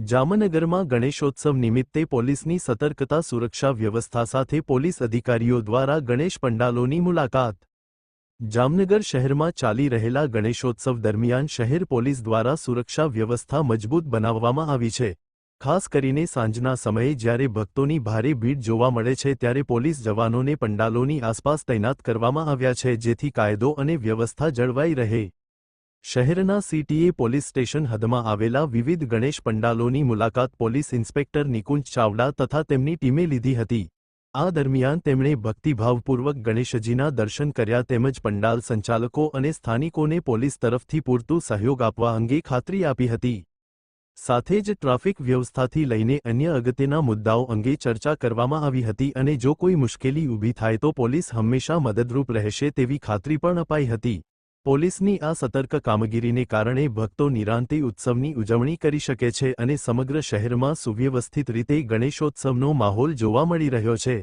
જામનગરમાં ગણેશોત્સવ નિમિત્તે પોલીસની સતર્કતા સુરક્ષા વ્યવસ્થા સાથે પોલીસ અધિકારીઓ દ્વારા ગણેશ પંડાલોની મુલાકાત. જામનગર શહેરમાં ચાલી રહેલા ગણેશોત્સવ દરમિયાન શહેર પોલીસ દ્વારા સુરક્ષા વ્યવસ્થા મજબૂત બનાવવામાં આવી છે. ખાસ કરીને સાંજના સમયે જ્યારે ભક્તોની ભારે ભીડ જોવા મળે છે ત્યારે પોલીસ જવાનોને પંડાલોની આસપાસ તૈનાત કરવામાં આવ્યા છે જેથી કાયદો અને વ્યવસ્થા જળવાઈ રહે. શહેરના સીટીએ પોલીસ સ્ટેશન હદમાં આવેલા વિવિધ ગણેશ પંડાલોની મુલાકાત પોલીસ ઇન્સ્પેક્ટર નિકુંજ ચાવડા તથા તેમની ટીમે લીધી હતી. આ દરમિયાન તેમણે ભક્તિભાવપૂર્વક ગણેશજીના દર્શન કર્યા તેમજ પંડાલ સંચાલકો અને સ્થાનિકોને પોલીસ તરફથી પૂરતું સહયોગ આપવા અંગે ખાતરી આપી હતી. સાથે જ ટ્રાફિક વ્યવસ્થાથી લઈને અન્ય અગત્યના મુદ્દાઓ અંગે ચર્ચા કરવામાં આવી હતી અને જો કોઈ મુશ્કેલી ઊભી થાય તો પોલીસ હંમેશા મદદરૂપ રહેશે તેવી ખાતરી પણ અપાઈ હતી. પોલીસની આ સતર્ક કામગીરીને કારણે ભક્તો નિરાંતે ઉત્સવની ઉજવણી કરી શકે છે અને સમગ્ર શહેરમાં સુવ્યવસ્થિત રીતે ગણેશોત્સવનો માહોલ જોવા મળી રહ્યો છે.